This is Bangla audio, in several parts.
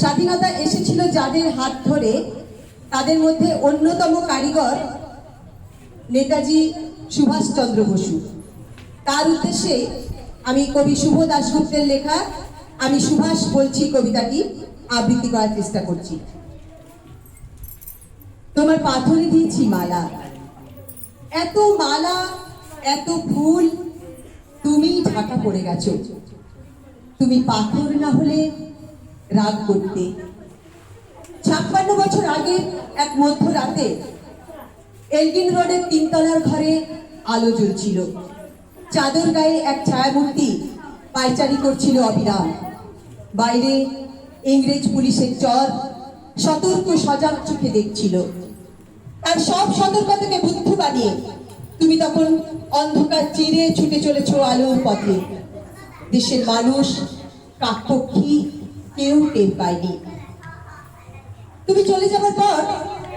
স্বাধীনতা এসেছিল যাদের হাত ধরে, তাদের মধ্যে অন্যতম কারিগর নেতাজি সুভাষচন্দ্র বসু। তার উদ্দেশ্যে আমি কবি শুভ দাশগুপ্তের লেখা, আমি সুভাষ বলছি কবিতাটি, আবৃত্তি করার চেষ্টা করছি। তোমার পাথরে দিয়েছি মালা। এত মালা, এত ফুল তুমি ঢাকা পড়ে গেছো। তুমি পাথর না হলে রাগ করতে। ছাপ্পান্ন বছর আগে এক মধ্যরাতে এলগিন রোডের তিনতলার ঘরে আলো জ্বলছিল। চাদর গায়ে এক ছায়ামূর্তি পায়চারি করছিল অবিরাম। বাইরে ইংরেজ পুলিশের চর সতর্ক সজাগ চোখে দেখছিল। তার সব সতর্কতাকে বুদ্ধ বানিয়ে তুমি তখন অন্ধকার চিরে ছুটে চলেছ আলোর পথে। দেশের মানুষ কাকপক্ষী কেউ টের পায়নি। তুমি চলে যাবার পর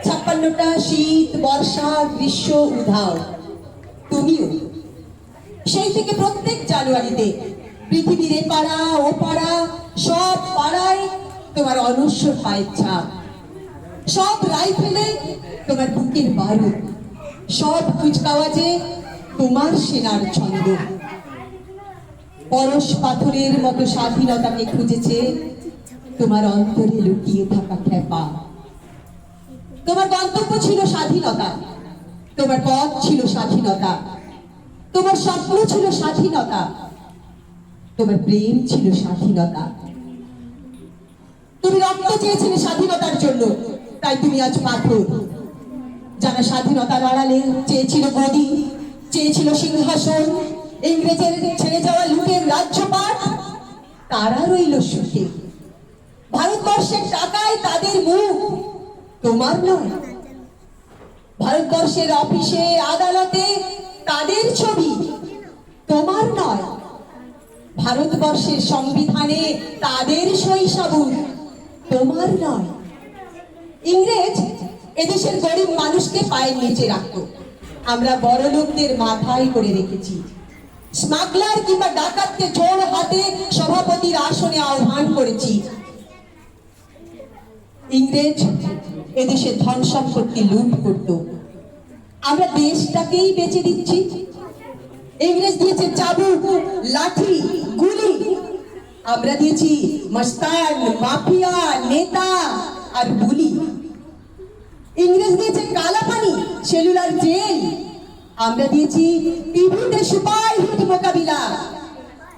ছাপ্পান্নটা শীত, বর্ষা, গ্রীষ্ম, উধাও। তুমিও। সেই থেকে প্রত্যেক জানুয়ারিতে পৃথিবীর পাড়া, ও পাড়া, সব পাড়ায় তোমার অনস্বর পায়ের ছাপ। সব রাইফেলে তোমার বুকের বারুদ। সব কুচকাওয়াজে তোমার সেনার ছন্দ। পরশ পাথরের মতো স্বাধীনতাকে খুঁজেছে তোমার অন্তরে লুকিয়ে থাকা খেপা তোমার গন্তব্য ছিল স্বাধীনতা। তোমার পথ ছিল স্বাধীনতা। তোমার স্বপ্ন ছিল স্বাধীনতা। তোমার প্রেম ছিল স্বাধীনতা। তুমি রক্ত চেয়েছিলে স্বাধীনতার জন্য। তাই তুমি আজ পাথর। যারা স্বাধীনতার আড়ালে চেয়েছিল গদি চেয়েছিল সিংহাসন, ইংরেজের ছেড়ে যাওয়া লুটের রাজ্যপাট, তারা রইল সুখে। ভারতবর্ষের টাকায় তাদের মুখ তোমার নয়। ভারতবর্ষের অফিসে, আদালতে তাদের ছবি তোমার নয়। ভারতবর্ষের সংবিধানে তাদের শৈশবুর তোমার নয়। ইংরেজ এদেশের গরিব মানুষকে পায়ের নিচে রাখত আমরা বড় লোকদের মাথায় করে রেখেছি। স্মাগলার কিংবা ডাকাতকে জোর হাতে সভাপতির আসনে আহ্বান করেছি। ইংরেজ এদেশে ধন সম্পত্তি লুট করত। আমরা দেশটাকেই বেচে দিচ্ছি। ইংরেজ দিয়েছে চাবুক, লাঠি, গুলি। আমরা দিয়েছি মস্তান, মাফিয়া, নেতা আর বুলি। ইংরেজ দিয়েছে কালা পানি সেলুলার জেল। আমরা দিয়েছি টিভিতে সুপার মোকাবিলা।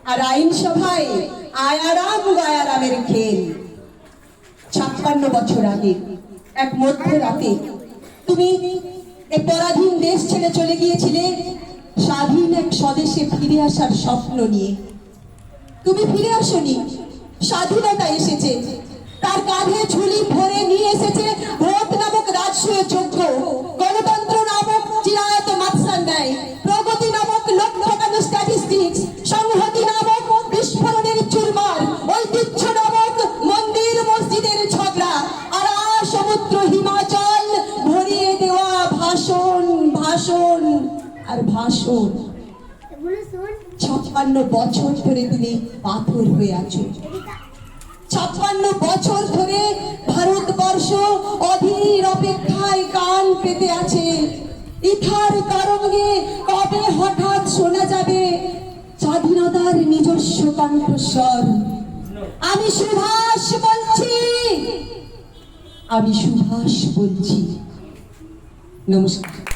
আর আইনসভায় আয়ারাম, গায়ারামের খেল। ছাপ্পান্ন বছর আগে, এক মধ্যরাতে তুমি এ পরাধীন দেশ ছেড়ে চলে গিয়েছিলে স্বাধীন এক স্বদেশে ফিরে আসার স্বপ্ন নিয়ে। তুমি ফিরে আসনি, স্বাধীনতা এসেছে, তার কাঁধে ঝুলি ভরে নিয়ে এসেছে ভাষণ আর ভাষণ। ছাপ্পান্ন বছর ধরে তুমি পাথর হয়ে আছো ছাপ্পান্ন বছর ধরে ভারতবর্ষ অধীর অপেক্ষায় কান পেতে আছে। ইথার তরঙ্গে কবে হঠাৎ শোনা যাবে? স্বাধীনতার নিজস্ব কণ্ঠস্বর। আমি সুভাষ বলছি। আমি সুভাষ বলছি। নমস্কার।